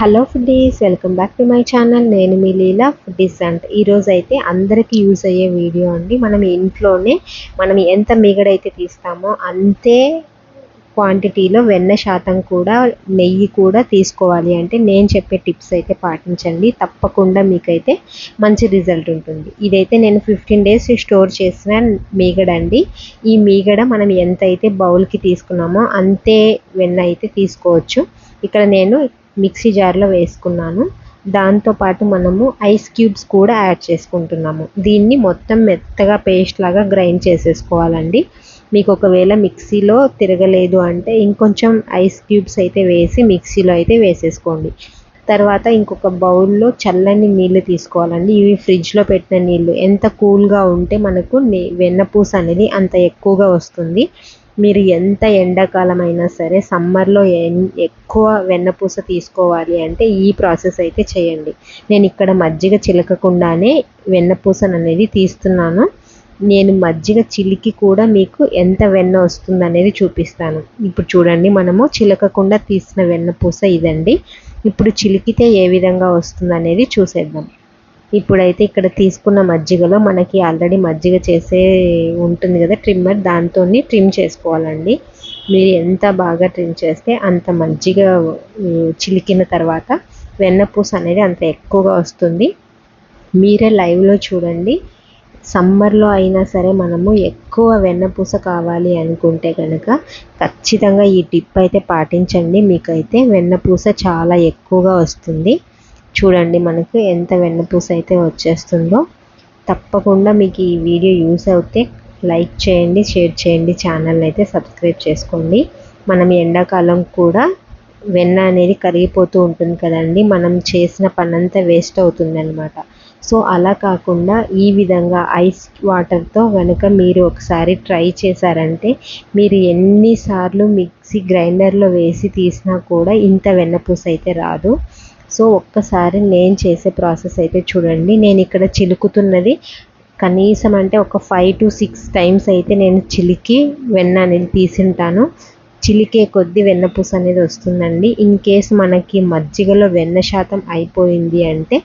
Hello foodies welcome back to my channel. నేను మీ లీలా foodies and ఈరోజు అయితే అందరికీ యూజ్ అయ్యే వీడియో అండి. మనం ఇంట్లోనే మనం ఎంత మిగడైతే తీస్తామో అంతే క్వాంటిటీలో వెన్న శాతం కూడా నెయ్యి కూడా తీసుకోవాలి అంటే నేను చెప్పే టిప్స్ అయితే పాటించండి. తప్పకుండా మీకైతే మంచి రిజల్ట్ ఉంటుంది. ఇదైతే నేను ఫిఫ్టీన్ డేస్ స్టోర్ చేసిన మీగడ అండి ఈ మీగడ మనం ఎంత అయితే బౌల్కి తీసుకున్నామో అంతే వెన్న అయితే తీసుకోవచ్చు. ఇక్కడ నేను మిక్సీ జార్లో వేసుకున్నాను. దాంతోపాటు మనము ఐస్ క్యూబ్స్ కూడా యాడ్ చేసుకుంటున్నాము. దీన్ని మొత్తం మెత్తగా పేస్ట్ లాగా గ్రైండ్ చేసేసుకోవాలండి. మీకు ఒకవేళ మిక్సీలో తిరగలేదు అంటే ఇంకొంచెం ఐస్ క్యూబ్స్ అయితే వేసి మిక్సీలో అయితే వేసేసుకోండి. తర్వాత ఇంకొక బౌల్లో చల్లని నీళ్ళు తీసుకోవాలండి. ఇవి ఫ్రిడ్జ్లో పెట్టిన నీళ్ళు. ఎంత కూల్గా ఉంటే మనకు వెన్నపూస అనేది అంత ఎక్కువగా వస్తుంది. మీరు ఎంత ఎండాకాలం అయినా సరే సమ్మర్లో ఎక్కువ వెన్నపూస తీసుకోవాలి అంటే ఈ ప్రాసెస్ అయితే చేయండి. నేను ఇక్కడ మజ్జిగ చిలకకుండానే వెన్నపూసను అనేది తీస్తున్నాను. నేను మజ్జిగ చిలికి కూడా మీకు ఎంత వెన్న వస్తుంది అనేది చూపిస్తాను. ఇప్పుడు చూడండి మనము చిలకకుండా తీసిన వెన్నపూస ఇదండి. ఇప్పుడు చిలికితే ఏ విధంగా వస్తుంది అనేది చూసేద్దాం. ఇప్పుడైతే ఇక్కడ తీసుకున్న మజ్జిగలో మనకి ఆల్రెడీ మజ్జిగ చేసే ఉంటుంది కదా ట్రిమ్మర్ దాంతో ట్రిమ్ చేసుకోవాలండి. మీరు ఎంత బాగా ట్రిమ్ చేస్తే అంత మజ్జిగ చిలికిన తర్వాత వెన్నపూస అనేది అంత ఎక్కువగా వస్తుంది. మీరే లైవ్లో చూడండి. సమ్మర్లో అయినా సరే మనము ఎక్కువ వెన్నపూస కావాలి అనుకుంటే కనుక ఖచ్చితంగా ఈ టిప్ అయితే పాటించండి. మీకైతే వెన్నపూస చాలా ఎక్కువగా వస్తుంది. చూడండి మనకు ఎంత వెన్నపూస అయితే వచ్చేస్తుందో. తప్పకుండా మీకు ఈ వీడియో యూస్ అవుతే లైక్ చేయండి షేర్ చేయండి ఛానల్ని అయితే సబ్స్క్రైబ్ చేసుకోండి. మనం ఎండాకాలం కూడా వెన్న అనేది కరిగిపోతూ ఉంటుంది కదండి. మనం చేసిన పనంతా వేస్ట్ అవుతుంది అనమాట సో అలా కాకుండా ఈ విధంగా ఐస్ వాటర్తో కనుక మీరు ఒకసారి ట్రై చేశారంటే మీరు ఎన్నిసార్లు మిక్సీ గ్రైండర్లో వేసి తీసినా కూడా ఇంత వెన్నపూస అయితే రాదు. సో ఒక్కసారి నేను చేసే ప్రాసెస్ అయితే చూడండి. నేను ఇక్కడ చిలుకుతున్నది కనీసం అంటే ఒక ఫైవ్ టు సిక్స్ టైమ్స్ అయితే నేను చిలికి వెన్న అనేది తీసింటాను. చిలికే కొద్ది వెన్నపూస అనేది వస్తుందండి. ఇన్ కేస్ మనకి మజ్జిగలో వెన్న శాతం అయిపోయింది అంటే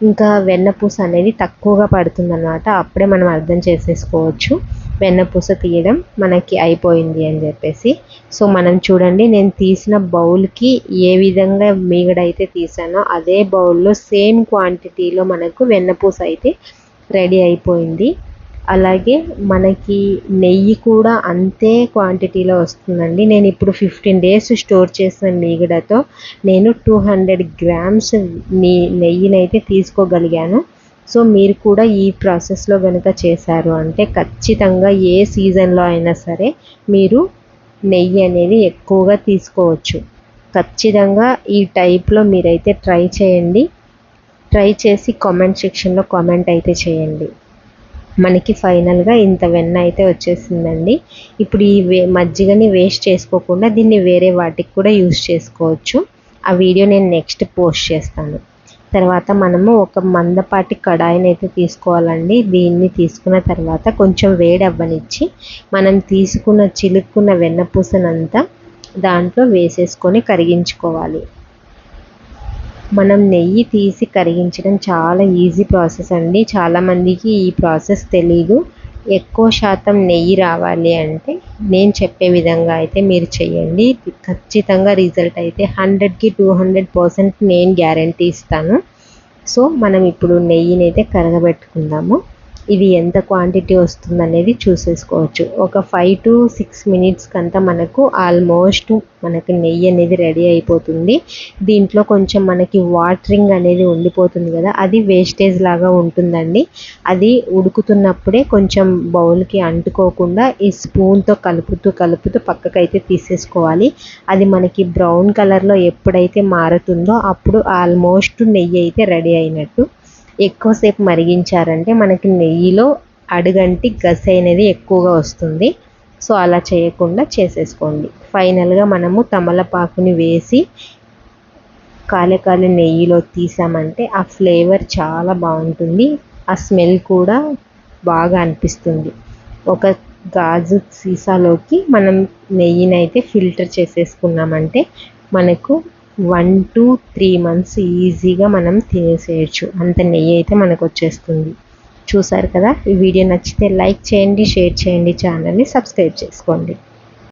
ఇంకా వెన్నపూస అనేది తక్కువగా పడుతుందన్నమాట. అప్పుడే మనం అర్థం చేసేసుకోవచ్చు. వెన్నపూస తీయడం మనకి అయిపోయింది అని చెప్పేసి. సో మనం చూడండి నేను తీసిన బౌల్కి ఏ విధంగా మీగడైతే తీసానో అదే బౌల్లో సేమ్ క్వాంటిటీలో మనకు వెన్నపూస అయితే రెడీ అయిపోయింది. అలాగే మనకి నెయ్యి కూడా అంతే క్వాంటిటీలో వస్తుందండి. నేను ఇప్పుడు ఫిఫ్టీన్ డేస్ స్టోర్ చేసిన మీగడతో నేను టూ హండ్రెడ్ గ్రామ్స్ నీ నెయ్యిని అయితే తీసుకోగలిగాను. సో మీరు కూడా ఈ ప్రాసెస్లో కనుక చేశారు అంటే ఖచ్చితంగా ఏ సీజన్లో అయినా సరే మీరు నెయ్యి అనేది ఎక్కువగా తీసుకోవచ్చు. ఖచ్చితంగా ఈ టైప్లో మీరైతే ట్రై చేయండి. ట్రై చేసి కామెంట్ సెక్షన్లో కామెంట్ అయితే చేయండి. మనకి ఫైనల్గా ఇంత వెన్న అయితే వచ్చేసిందండి. ఇప్పుడు ఈ వే మజ్జిగని వేస్ట్ చేసుకోకుండా దీన్ని వేరే వాటికి కూడా యూస్ చేసుకోవచ్చు. ఆ వీడియో నేను నెక్స్ట్ పోస్ట్ చేస్తాను. తర్వాత మనము ఒక మందపాటి కడాయిని అయితే తీసుకోవాలండి. దీన్ని తీసుకున్న తర్వాత కొంచెం వేడి అవ్వనిచ్చి మనం తీసుకున్న చిలుక్కున్న వెన్నపూసనంతా దాంట్లో వేసేసుకొని కరిగించుకోవాలి. మనం నెయ్యి తీసి కరిగించడం చాలా ఈజీ ప్రాసెస్ అండి. చాలామందికి ఈ ప్రాసెస్ తెలీదు. ఎక్కువ శాతం నెయ్యి రావాలి అంటే నేను చెప్పే విధంగా అయితే మీరు చేయండి ఖచ్చితంగా రిజల్ట్ అయితే హండ్రెడ్కి టూ హండ్రెడ్ పర్సెంట్ నేను గ్యారంటీ ఇస్తాను. సో మనం ఇప్పుడు నెయ్యిని అయితే కరగబెట్టుకుందాము. ఇది ఎంత క్వాంటిటీ వస్తుంది అనేది చూసేసుకోవచ్చు. ఒక ఫైవ్ టు సిక్స్ మినిట్స్ కంతా మనకు ఆల్మోస్ట్ మనకి నెయ్యి అనేది రెడీ అయిపోతుంది. దీంట్లో కొంచెం మనకి వాటరింగ్ అనేది ఉండిపోతుంది కదా అది వేస్టేజ్ లాగా ఉంటుందండి. అది ఉడుకుతున్నప్పుడే కొంచెం బౌల్కి అంటుకోకుండా ఈ స్పూన్తో కలుపుతూ కలుపుతూ పక్కకైతే తీసేసుకోవాలి. అది మనకి బ్రౌన్ కలర్లో ఎప్పుడైతే మారుతుందో అప్పుడు ఆల్మోస్ట్ నెయ్యి అయితే రెడీ అయినట్టు ఎక్కువసేపు మరిగించారంటే మనకి నెయ్యిలో అడుగంటి గస అనేది ఎక్కువగా వస్తుంది. సో అలా చేయకుండా చేసేసుకోండి. ఫైనల్గా మనము తమలపాకుని వేసి కాలే కాలే నెయ్యిలో తీసామంటే ఆ ఫ్లేవర్ చాలా బాగుంటుంది. ఆ స్మెల్ కూడా బాగా అనిపిస్తుంది. ఒక గాజు సీసాలోకి మనం నెయ్యిని అయితే ఫిల్టర్ చేసేసుకున్నామంటే మనకు వన్ టు త్రీ మంత్స్ ఈజీగా మనం తినేసేయచ్చు. అంత నెయ్యి అయితే మనకు వచ్చేస్తుంది చూసారు కదా? ఈ వీడియో నచ్చితే లైక్ చేయండి షేర్ చేయండి ఛానల్ని సబ్స్క్రైబ్ చేసుకోండి.